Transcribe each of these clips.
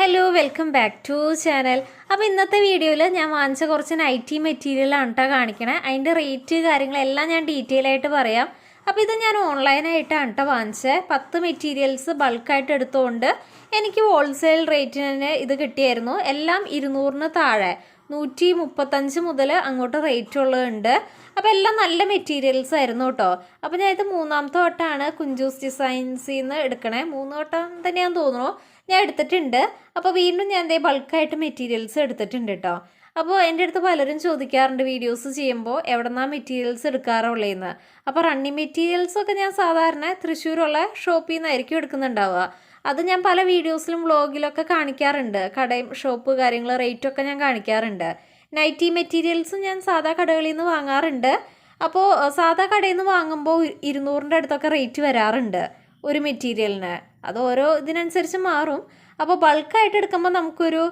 Hello welcome back to channel അപ്പോൾ ഇന്നത്തെ വീഡിയോയിൽ ഞാൻ വാങ്ങിച്ച കുറച്ച് നൈറ്റി മെറ്റീരിയലാണ് കേട്ടോ കാണിക്കണേ. അതിന്റെ റേറ്റ് കാര്യങ്ങളെല്ലാം ഞാൻ ഡീറ്റെയിൽ ആയിട്ട് പറയാം. അപ്പോൾ ഇത് ഞാൻ ഓൺലൈനായിട്ടാണ് കേട്ടോ വാങ്ങിച്ചത് പത്ത് മെറ്റീരിയൽസ് ബൾക്കായിട്ട് എടുത്തുകൊണ്ട് എനിക്ക് ഹോൾസെയിൽ റേറ്റിന് ഇത് കിട്ടിയായിരുന്നു. എല്ലാം ഇരുന്നൂറിന് താഴെ. നൂറ്റി മുപ്പത്തഞ്ച് മുതൽ അങ്ങോട്ട് റേറ്റ് ഉള്ളതുണ്ട്. അപ്പോൾ എല്ലാം നല്ല മെറ്റീരിയൽസ് ആയിരുന്നു കേട്ടോ. അപ്പോൾ ഞാൻ ഇത് മൂന്നാമത്തെ വട്ടമാണ് കുഞ്ചൂസ് ഡിസൈൻസിൽ നിന്ന് എടുക്കണേ. മൂന്ന് വട്ടം തന്നെയാന്ന് തോന്നുന്നു. ഞാൻ എടുത്തിട്ടുണ്ട്. അപ്പോൾ വീണ്ടും ഞാൻ ദേ ബൾക്കായിട്ട് മെറ്റീരിയൽസ് എടുത്തിട്ടുണ്ട് കേട്ടോ. അപ്പോൾ എന്റെ അടുത്ത് പലരും ചോദിക്കാറുണ്ട് വീഡിയോസ് ചെയ്യുമ്പോൾ എവിടെന്നാ മെറ്റീരിയൽസ് എടുക്കാറുള്ളതെന്ന് അപ്പോൾ റണ്ണിങ് മെറ്റീരിയൽസൊക്കെ ഞാൻ സാധാരണ തൃശ്ശൂരുള്ള ഷോപ്പിൽ നിന്നായിരിക്കും എടുക്കുന്നുണ്ടാവുക. അത് ഞാൻ പല വീഡിയോസിലും വ്ളോഗിലൊക്കെ കാണിക്കാറുണ്ട്. കടയും ഷോപ്പ് കാര്യങ്ങൾ റേറ്റൊക്കെ ഞാൻ കാണിക്കാറുണ്ട്. നൈറ്റി മെറ്റീരിയൽസും ഞാൻ സാധാ കടകളിൽ നിന്ന് വാങ്ങാറുണ്ട് അപ്പോൾ സാധാ കടയിൽ നിന്ന് വാങ്ങുമ്പോൾ ഇരുന്നൂറിന്റെ അടുത്തൊക്കെ റേറ്റ് വരാറുണ്ട് ഒരു മെറ്റീരിയലിന്. അത് ഓരോ ഇതിനനുസരിച്ച് മാറും. അപ്പോൾ ബൾക്കായിട്ട് എടുക്കുമ്പോൾ നമുക്കൊരു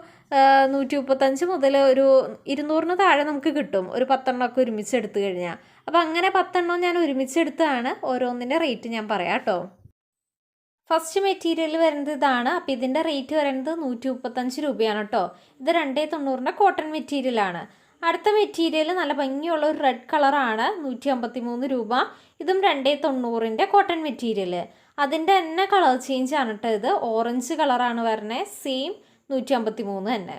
നൂറ്റി മുപ്പത്തഞ്ച് മുതൽ ഒരു ഇരുന്നൂറിന് താഴെ നമുക്ക് കിട്ടും. ഒരു പത്തെണ്ണമൊക്കെ ഒരുമിച്ച് എടുത്തു കഴിഞ്ഞാൽ അപ്പോൾ അങ്ങനെ പത്തെണ്ണം ഞാൻ ഒരുമിച്ച് എടുത്താണ് ഓരോന്നിന്റെ റേറ്റ് ഞാൻ പറയാം കേട്ടോ. ഫസ്റ്റ് മെറ്റീരിയൽ വരുന്നത് ഇതാണ്. അപ്പോൾ ഇതിന്റെ റേറ്റ് വരുന്നത് നൂറ്റി മുപ്പത്തഞ്ച് രൂപയാണ് കേട്ടോ ഇത് രണ്ടേ തൊണ്ണൂറിന്റെ കോട്ടൺ മെറ്റീരിയലാണ് അടുത്ത മെറ്റീരിയൽ നല്ല ഭംഗിയുള്ള ഒരു റെഡ് കളറാണ് നൂറ്റി അമ്പത്തി മൂന്ന് രൂപ. ഇതും രണ്ടേ തൊണ്ണൂറിന്റെ കോട്ടൺ മെറ്റീരിയൽ അതിന്റെ തന്നെ കളർ ചേഞ്ച് ആണ് കേട്ടോ ഇത്. ഓറഞ്ച് കളറാണ് വരുന്നത് സെയിം നൂറ്റി അമ്പത്തി മൂന്ന് തന്നെ.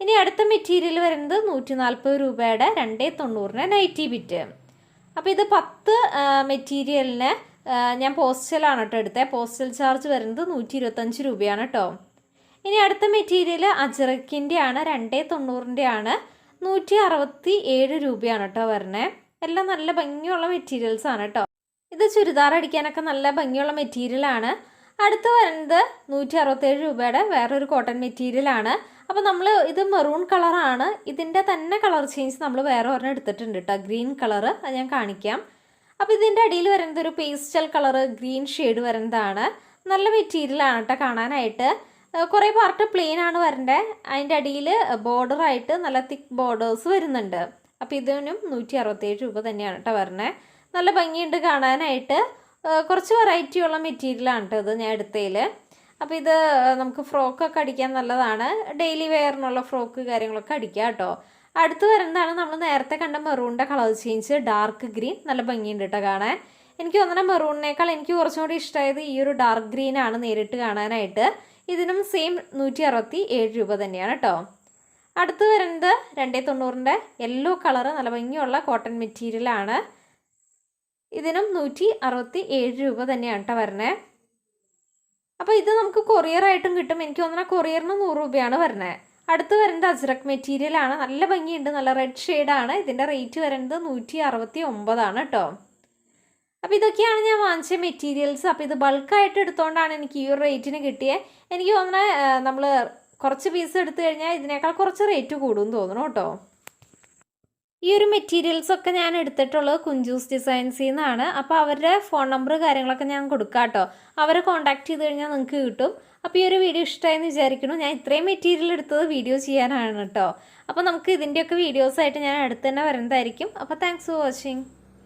ഇനി അടുത്ത മെറ്റീരിയൽ വരുന്നത് നൂറ്റി നാൽപ്പത് രൂപയുടെ രണ്ടേ തൊണ്ണൂറിന്റെ നൈറ്റി ബിറ്റ് അപ്പോൾ ഇത് പത്ത് മെറ്റീരിയലിന് ഞാൻ പോസ്റ്റലാണ് കേട്ടോ എടുത്തത് പോസ്റ്റൽ ചാർജ് വരുന്നത് നൂറ്റി ഇരുപത്തഞ്ച് രൂപയാണ് കേട്ടോ ഇനി അടുത്ത മെറ്റീരിയൽ അജറക്കിന്റെ ആണ് രണ്ടേ തൊണ്ണൂറിന്റെ ആണ് നൂറ്റി അറുപത്തി ഏഴ് രൂപയാണ് കേട്ടോ വരണേ. എല്ലാം നല്ല ഭംഗിയുള്ള മെറ്റീരിയൽസ് ആണ് കേട്ടോ ഇത് ചുരിദാർ അടിക്കാനൊക്കെ നല്ല ഭംഗിയുള്ള മെറ്റീരിയൽ ആണ്. അടുത്ത് വരുന്നത് നൂറ്റി അറുപത്തേഴ് രൂപയുടെ വേറൊരു കോട്ടൺ മെറ്റീരിയൽ ആണ്. അപ്പോൾ നമ്മൾ ഇത് മെറൂൺ കളറാണ് ഇതിന്റെ തന്നെ കളർ ചേഞ്ച് നമ്മൾ വേറെ ഒരെണ്ണം എടുത്തിട്ടുണ്ട് കേട്ടോ ഗ്രീൻ കളറ് അത് ഞാൻ കാണിക്കാം. അപ്പോൾ ഇതിന്റെ അടിയിൽ വരുന്നത് ഒരു പേസ്റ്റൽ കളറ് ഗ്രീൻ ഷെയ്ഡ് വരുന്നതാണ്. നല്ല മെറ്റീരിയലാണ് കേട്ടോ കാണാനായിട്ട്. കുറേ പാർട്ട് പ്ലെയിൻ ആണ് വരേണ്ടത് അതിന്റെ അടിയിൽ ബോർഡറായിട്ട് നല്ല തിക്ക് ബോർഡേഴ്സ് വരുന്നുണ്ട്. അപ്പോൾ ഇതിനും നൂറ്റി അറുപത്തേഴ് രൂപ തന്നെയാണ് കേട്ടോ വരണേ. നല്ല ഭംഗിയുണ്ട് കാണാനായിട്ട്. കുറച്ച് വെറൈറ്റി ഉള്ള മെറ്റീരിയലാണ് കേട്ടോ ഇത് ഞാൻ എടുത്തതിൽ. അപ്പോൾ ഇത് നമുക്ക് ഫ്രോക്കൊക്കെ അടിക്കാൻ നല്ലതാണ്. ഡെയിലി വെയറിനുള്ള ഫ്രോക്ക് കാര്യങ്ങളൊക്കെ അടിക്കാം കേട്ടോ അടുത്ത് വരുന്നതാണ് നമ്മൾ നേരത്തെ കണ്ട മെറൂണിന്റെ കളർ ചേഞ്ച് ഡാർക്ക് ഗ്രീൻ നല്ല ഭംഗിയുണ്ട് കേട്ടോ കാണാൻ. എനിക്ക് തോന്നുന്ന മെറൂണിനേക്കാൾ എനിക്ക് കുറച്ചും കൂടി ഇഷ്ടമായത് ഈ ഒരു ഡാർക്ക് ഗ്രീൻ ആണ് നേരിട്ട് കാണാനായിട്ട്. ഇതിനും സെയിം നൂറ്റി അറുപത്തി ഏഴ് രൂപ തന്നെയാണ് കേട്ടോ അടുത്ത് വരുന്നത് രണ്ടേ തൊണ്ണൂറിന്റെ യെല്ലോ കളറ് നല്ല ഭംഗിയുള്ള കോട്ടൺ മെറ്റീരിയലാണ് ഇതിനും നൂറ്റി അറുപത്തി ഏഴ് രൂപ തന്നെയാണ് കേട്ടോ വരണേ. അപ്പോൾ ഇത് നമുക്ക് കൊറിയറായിട്ടും കിട്ടും. എനിക്ക് തോന്നുന്ന കൊറിയറിന് നൂറ് രൂപയാണ് വരുന്നത് അടുത്ത് വരുന്നത് അജ്രക് മെറ്റീരിയൽ ആണ്. നല്ല ഭംഗിയുണ്ട്. നല്ല റെഡ് ഷെയ്ഡാണ് ഇതിന്റെ റേറ്റ് വരുന്നത് നൂറ്റി അറുപത്തി ഒമ്പതാണ് കേട്ടോ അപ്പോൾ ഇതൊക്കെയാണ് ഞാൻ വാങ്ങിച്ച മെറ്റീരിയൽസ് അപ്പോൾ ഇത് ബൾക്കായിട്ട് എടുത്തുകൊണ്ടാണ് എനിക്ക് ഈ ഒരു റേറ്റിന് കിട്ടിയത് എനിക്ക് തോന്നുന്നത് നമ്മൾ കുറച്ച് പീസ് എടുത്തു കഴിഞ്ഞാൽ ഇതിനേക്കാൾ കുറച്ച് റേറ്റ് കൂടും തോന്നുന്നു കേട്ടോ ഈ ഒരു മെറ്റീരിയൽസ് ഒക്കെ ഞാൻ എടുത്തിട്ടുള്ളത് കുഞ്ചൂസ് ഡിസൈൻസിൽ നിന്നാണ് അപ്പോൾ അവരുടെ ഫോൺ നമ്പർ കാര്യങ്ങളൊക്കെ ഞാൻ കൊടുക്കാം കേട്ടോ അവരെ കോൺടാക്ട് ചെയ്ത് കഴിഞ്ഞാൽ നിങ്ങൾക്ക് കിട്ടും. അപ്പോൾ ഈ ഒരു വീഡിയോ ഇഷ്ടമായെന്ന് വിചാരിക്കുന്നു. ഞാൻ ഇത്രയും മെറ്റീരിയൽ എടുത്തത് വീഡിയോ ചെയ്യാനാണ് കേട്ടോ അപ്പോൾ നമുക്ക് ഇതിന്റെയൊക്കെ വീഡിയോസായിട്ട് ഞാൻ അടുത്ത് തന്നെ വരുന്നതായിരിക്കും. അപ്പോൾ താങ്ക്സ് ഫോർ വാച്ചിങ്